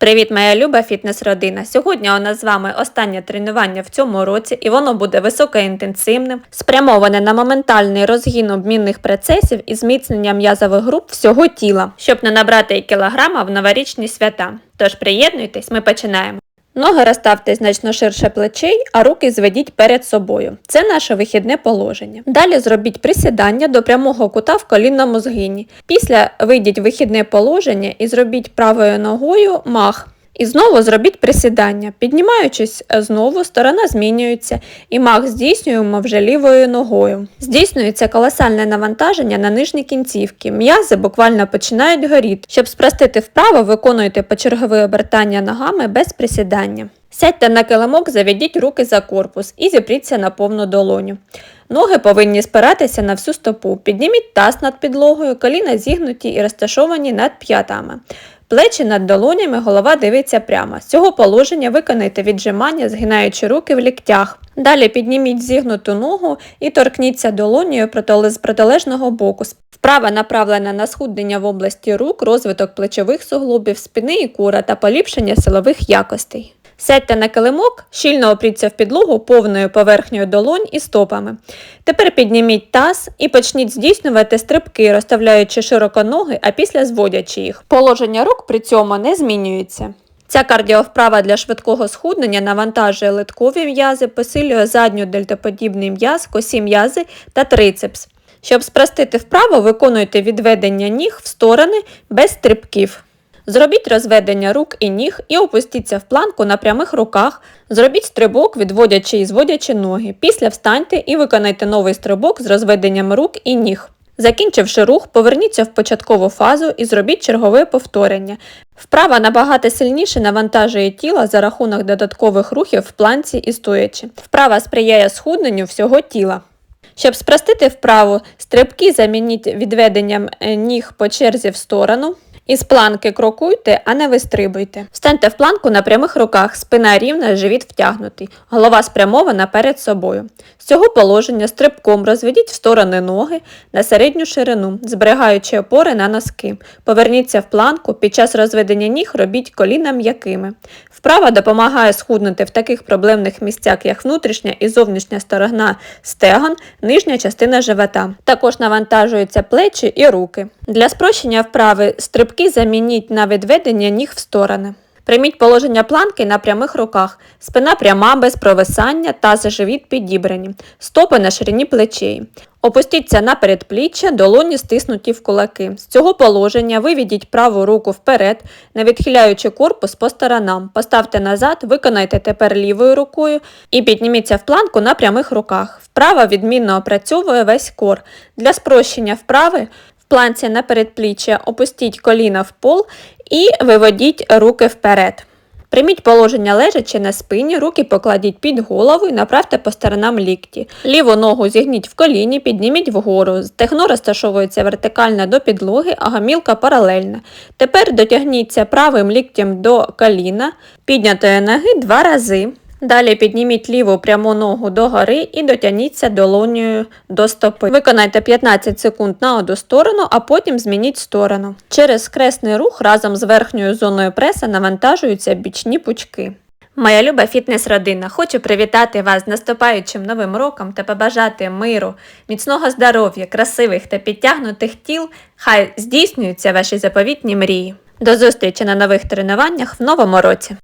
Привіт, моя люба фітнес-родина. Сьогодні у нас з вами останнє тренування в цьому році, і воно буде високоінтенсивним, спрямоване на моментальний розгін обмінних процесів і зміцнення м'язових груп всього тіла, щоб не набрати і кілограма в новорічні свята. Тож приєднуйтесь, ми починаємо. Ноги розставте значно ширше плечей, а руки зведіть перед собою. Це наше вихідне положення. Далі зробіть присідання до прямого кута в колінному згині. Після вийдіть вихідне положення і зробіть правою ногою мах. І знову зробіть присідання. Піднімаючись е, знову, сторона змінюється, і мах здійснюємо вже лівою ногою. Здійснюється колосальне навантаження на нижні кінцівки. М'язи буквально починають горіти. Щоб спростити вправо, виконуйте почергове обертання ногами без присідання. Сядьте на килимок, заведіть руки за корпус і зіпріться на повну долоню. Ноги повинні спиратися на всю стопу. Підніміть таз над підлогою, коліна зігнуті і розташовані над п'ятами. Плечі над долонями, голова дивиться прямо. З цього положення виконайте віджимання, згинаючи руки в ліктях. Далі підніміть зігнуту ногу і торкніться долонію з протилежного боку. Вправа направлена на схуднення в області рук, розвиток плечових суглобів, спини і кура та поліпшення силових якостей. Сядьте на килимок, щільно опріться в підлогу повною поверхнею долонь і стопами. Тепер підніміть таз і почніть здійснювати стрибки, розставляючи широко ноги, а після зводячи їх. Положення рук при цьому не змінюється. Ця кардіовправа для швидкого схуднення навантажує литкові м'язи, посилює задню дельтоподібний м'яз, косі м'язи та трицепс. Щоб спростити вправу, виконуйте відведення ніг в сторони без стрибків. Зробіть розведення рук і ніг і опустіться в планку на прямих руках. Зробіть стрибок, відводячи і зводячи ноги. Після встаньте і виконайте новий стрибок з розведенням рук і ніг. Закінчивши рух, поверніться в початкову фазу і зробіть чергове повторення. Вправа набагато сильніше навантажує тіло за рахунок додаткових рухів в планці і стоячи. Вправа сприяє схудненню всього тіла. Щоб спростити вправу, стрибки замініть відведенням е, ніг по черзі в сторону. Із планки крокуйте, а не вистрибуйте. Встаньте в планку на прямих руках, спина рівна, живіт втягнутий, голова спрямована перед собою. З цього положення стрибком розведіть в сторони ноги на середню ширину, зберігаючи опори на носки. Поверніться в планку, під час розведення ніг робіть коліна м'якими. Вправа допомагає схуднути в таких проблемних місцях, як внутрішня і зовнішня сторона стегон, нижня частина живота. Також навантажуються плечі і руки. Для спрощення вправи стрибки замініть на відведення ніг в сторони. Прийміть положення планки на прямих руках, спина пряма без провисання, таз і живіт підібрані, стопи на ширині плечей. Опустіться на передпліччя, долоні стиснуті в кулаки. З цього положення виведіть праву руку вперед, не відхиляючи корпус по сторонам. Поставте назад, виконайте тепер лівою рукою і підніміться в планку на прямих руках. Вправа відмінно опрацьовує весь кор. Для спрощення вправи планці на передпліччя опустіть коліна в пол і виведіть руки вперед. Прийміть положення лежачи на спині, руки покладіть під голову і направте по сторонам лікті. Ліву ногу зігніть в коліні, підніміть вгору. Стегно розташовується вертикально до підлоги, а гамілка паралельна. Тепер дотягніться правим ліктем до коліна, піднятої ноги два рази. Далі підніміть ліву пряму ногу догори і дотягніться долонею до стопи. Виконайте 15 секунд на одну сторону, а потім змініть сторону. Через скресний рух разом з верхньою зоною преса навантажуються бічні пучки. Моя люба фітнес-родина, хочу привітати вас з наступаючим новим роком та побажати миру, міцного здоров'я, красивих та підтягнутих тіл. Хай здійснюються ваші заповітні мрії. До зустрічі на нових тренуваннях в новому році!